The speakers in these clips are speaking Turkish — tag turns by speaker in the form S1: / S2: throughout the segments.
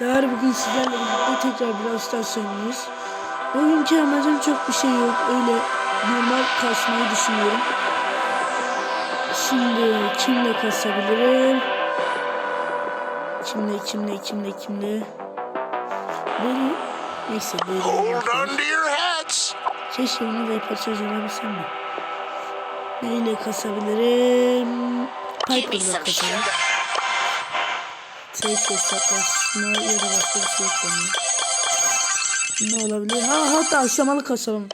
S1: Arkadaşlar bugün sizlerle birlikte tekrar biraz Stars oynuyoruz. Bugünkü amacım çok bir şey yok. Öyle normal kasmayı düşünüyorum. Şimdi kimle kasabilirim? Kimle kimle kimle kimle? Böyle neyse böyle.
S2: Hold on to your hats.
S1: Keşke bunu yapacağız olabilsem mi? Neyle kasabilirim? Piper'la kasarım. Tek hesaplaşma ya da başka bir şey koyayım. Ne olabilir? Ha hatta aşamalı kasalım.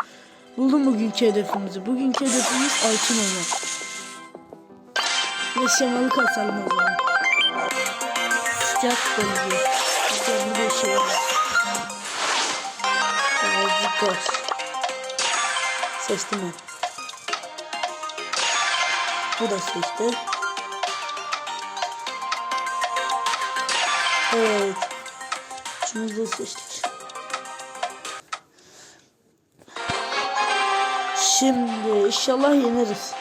S1: Buldum bugünkü hedefimizi. Bugünkü hedefimiz altın olmak. Aşamalı kasalım o zaman. Sıcak bölge. Güzel bir şey var. Birazcık gaz. Seçtim ben. Bu da seçti. Evet. Şunu da seçtik. Şimdi inşallah yeneriz.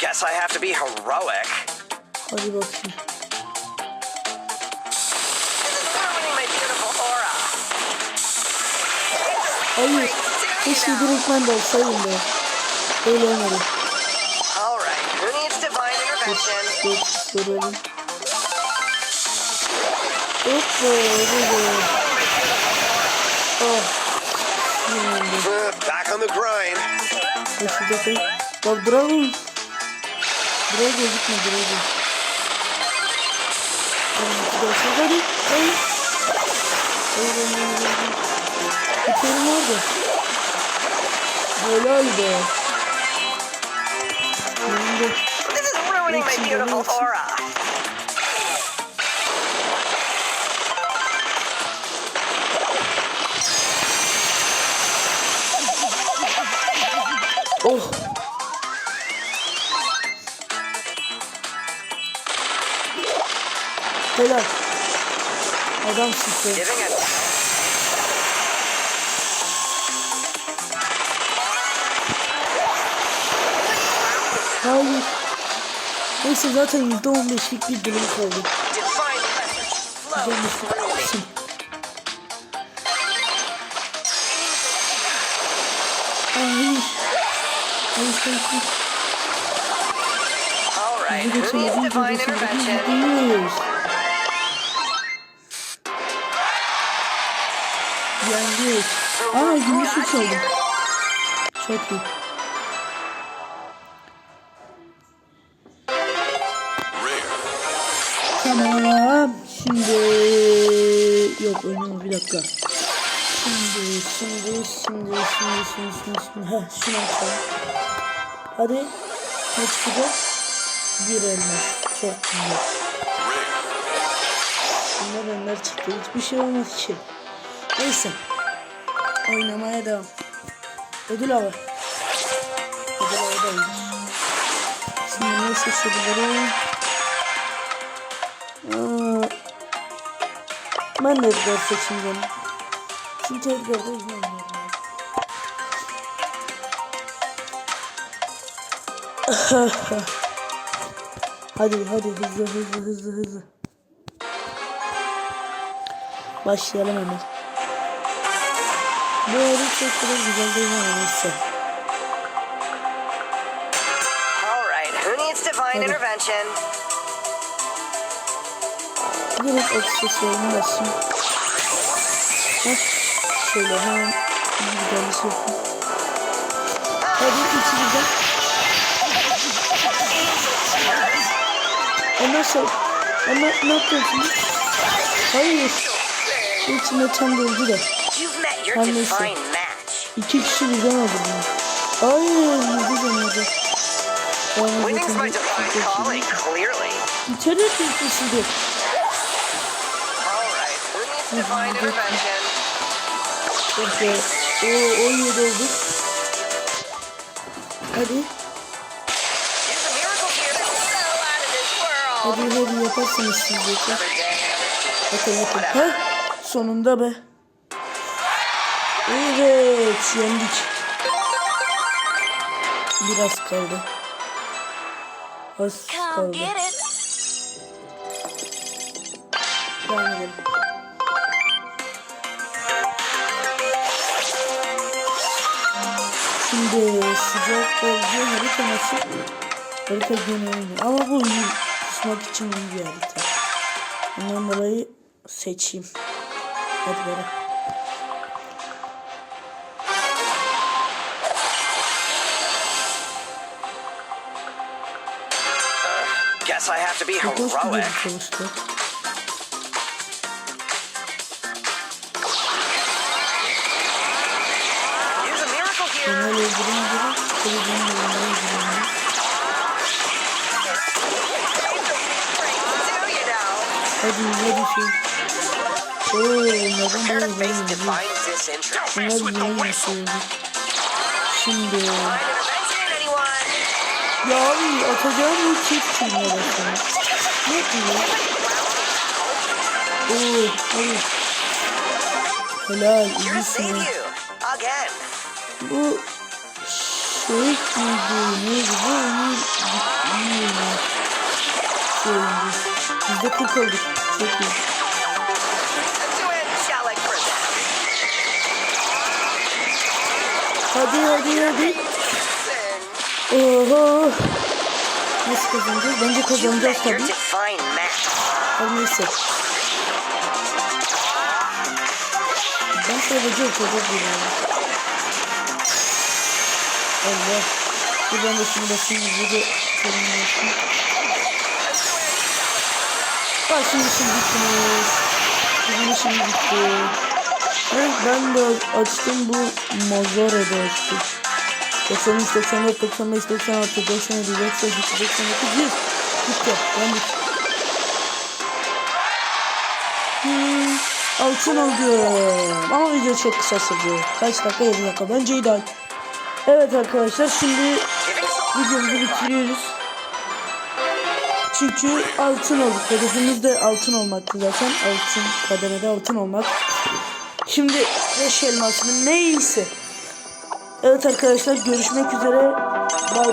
S2: Guess I have to be heroic.
S1: Hadi bakayım. Hayır. Keşke direkt ben de olsaydım da. Öyle olmadı.
S2: Divine intervention?
S1: Geç görelim. Hoppa. Hoppa. Oh. Yenildi.
S2: Uh, back on the grind.
S1: Nasıl da koy. Ya bravo. Buraya gözükme buraya. Hadi hadi. Hadi. Hayır hayır
S2: ruining my beautiful aura.
S1: Oh. Helal. Adam sıktı.
S2: Giving it.
S1: Hayır. Neyse zaten %15'lik bir dilim kaldı. Güzelmiş. Hayır. Hayır hayır hayır.
S2: All right,
S1: Bizi
S2: who needs
S1: oldu. Çok iyi. Tamam. Şimdi yok oynama bir dakika. Şimdi şimdi şimdi şimdi şimdi şimdi şimdi ha şunu açalım. Hadi. Ne çıkacak? Bir elma. Çok güzel. Bunlar onlar çıktı. Hiçbir şey olmaz ki. Neyse. Oynamaya devam. Ödül avı. Ödül iyidir. Şimdi ne seçebilirim? Ben de Edgar seçeyim canım. Çünkü Edgar'da izlemiyorum. hadi hadi hızlı hızlı hızlı hızlı. Başlayalım hemen. Bu arada çok kadar güzel değil ama neyse.
S2: All right, who needs divine intervention?
S1: Direkt aksesuarını basayım. Hop. Şöyle hemen güzel bir şey yapayım. Hadi içi güzel. Ondan sonra ama ne yapıyorsun? Hayır. İçime tam doldu da. Her neyse. İki kişi birden aldı bunu. Hayır. Yedi
S2: my divine calling, clearly.
S1: İçeri tilkisiydi.
S2: So out of this world.
S1: Hadi hadi yaparsınız siz
S2: another
S1: Bakın bakın. Ha? Sonunda be. Evet yendik. Biraz kaldı. Az kaldı.
S2: it.
S1: Şimdi sıcak bölge harita nasıl? Harita gene aynı. Ama bu iyi. Kusmak için bir harita. Ondan dolayı seçeyim. Hadi böyle.
S3: Guess I have to be heroic.
S1: Şey. Oo, neden böyle böyle. Bunlar yeni nasıldı? Şimdi
S2: I never mentioned anyone.
S1: ya abi atacağım bu çift başına. Ne diyor? Oo hadi. Helal iyisin. Bu şey miydi? Neydi bu? Onu mi? Şey oldu. Biz de olduk. Hadi hadi hadi. Oho. Nasıl kazanacağız? Bence kazanacağız tabii. Her neyse. Ben sadece okuyacak geliyorum. Allah. Dur ben de şunu basayım. Video sorunu olsun. Şimdi şimdi bittiniz. Şimdi şimdi bitti. Evet ben de açtım bu Mazara'da açtım. 93, 94, 95, 96, 97, 98, 99, 100. Bitti. Ben bitti. Hmm, altın aldım. Ama video çok kısa sürdü. Kaç dakika? 7 dakika. Bence ideal. Evet arkadaşlar şimdi videomuzu bitiriyoruz. Çünkü altın olduk. Hedefimiz de altın olmaktı zaten. Altın kademede altın olmak. Şimdi 5 elmas mı neyse. Evet arkadaşlar görüşmek üzere. Bay bay.